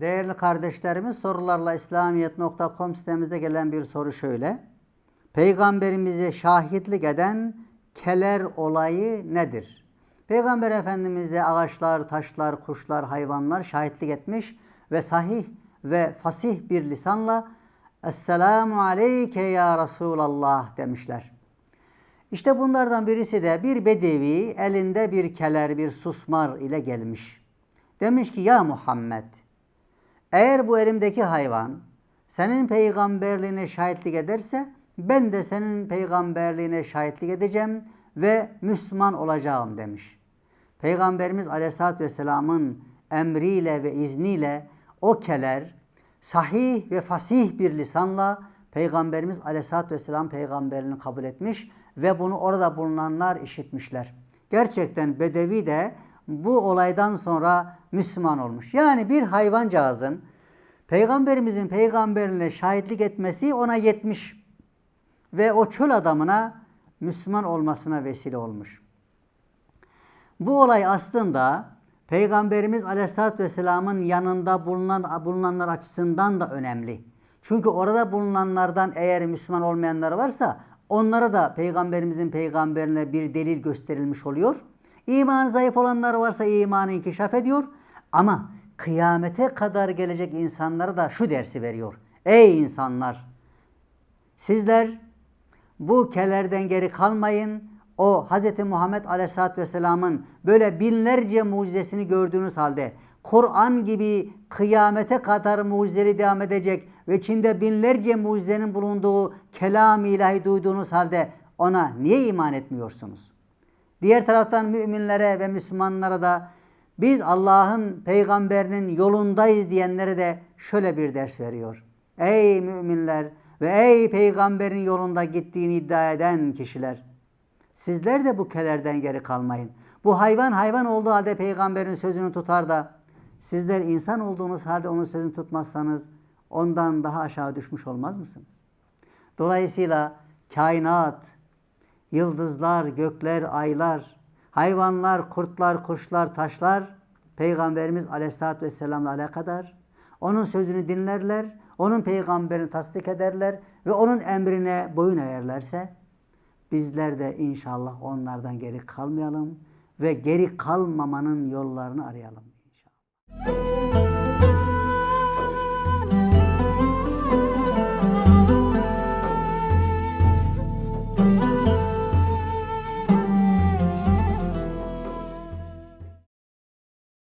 Değerli kardeşlerimiz sorularla İslamiyet.com sitemizde gelen bir soru şöyle. Peygamberimizi şahitlik eden keler olayı nedir? Peygamber Efendimiz'e ağaçlar, taşlar, kuşlar, hayvanlar şahitlik etmiş ve sahih ve fasih bir lisanla Esselamu aleyke ya Resulallah demişler. İşte bunlardan birisi de bir bedevi elinde bir keler, bir susmar ile gelmiş. Demiş ki ya Muhammed eğer bu elimdeki hayvan senin peygamberliğine şahitlik ederse ben de senin peygamberliğine şahitlik edeceğim ve Müslüman olacağım demiş. Peygamberimiz Aleyhisselatü Vesselam'ın emriyle ve izniyle o keler sahih ve fasih bir lisanla Peygamberimiz Aleyhisselatü Vesselam peygamberliğini kabul etmiş ve bunu orada bulunanlar işitmişler. Gerçekten Bedevi de bu olaydan sonra Müslüman olmuş. Yani bir hayvancağızın Peygamberimizin peygamberliğine şahitlik etmesi ona yetmiş. Ve o çöl adamına Müslüman olmasına vesile olmuş. Bu olay aslında Peygamberimiz Aleyhisselatü Vesselam'ın yanında bulunan, bulunanlar açısından da önemli. Çünkü orada bulunanlardan eğer Müslüman olmayanlar varsa onlara da Peygamberimizin peygamberine bir delil gösterilmiş oluyor. İman zayıf olanlar varsa imanı inkişaf ediyor. Ama kıyamete kadar gelecek insanlara da şu dersi veriyor. Ey insanlar! Sizler bu kelerden geri kalmayın. O Hz. Muhammed Aleyhisselatü Vesselam'ın böyle binlerce mucizesini gördüğünüz halde Kur'an gibi kıyamete kadar mucizeleri devam edecek ve içinde binlerce mucizenin bulunduğu kelam ilahi duyduğunuz halde ona niye iman etmiyorsunuz? Diğer taraftan müminlere ve Müslümanlara da biz Allah'ın peygamberinin yolundayız diyenlere de şöyle bir ders veriyor. Ey müminler ve ey peygamberin yolunda gittiğini iddia eden kişiler. Sizler de bu kelerden geri kalmayın. Bu hayvan hayvan olduğu halde peygamberin sözünü tutar da sizler insan olduğunuz halde onun sözünü tutmazsanız ondan daha aşağı düşmüş olmaz mısınız? Dolayısıyla kainat, yıldızlar, gökler, aylar, hayvanlar, kurtlar, kuşlar, taşlar Peygamberimiz Aleyhisselatü Vesselam'la alakadar. Onun sözünü dinlerler, onun peygamberini tasdik ederler ve onun emrine boyun eğerlerse bizler de inşallah onlardan geri kalmayalım ve geri kalmamanın yollarını arayalım.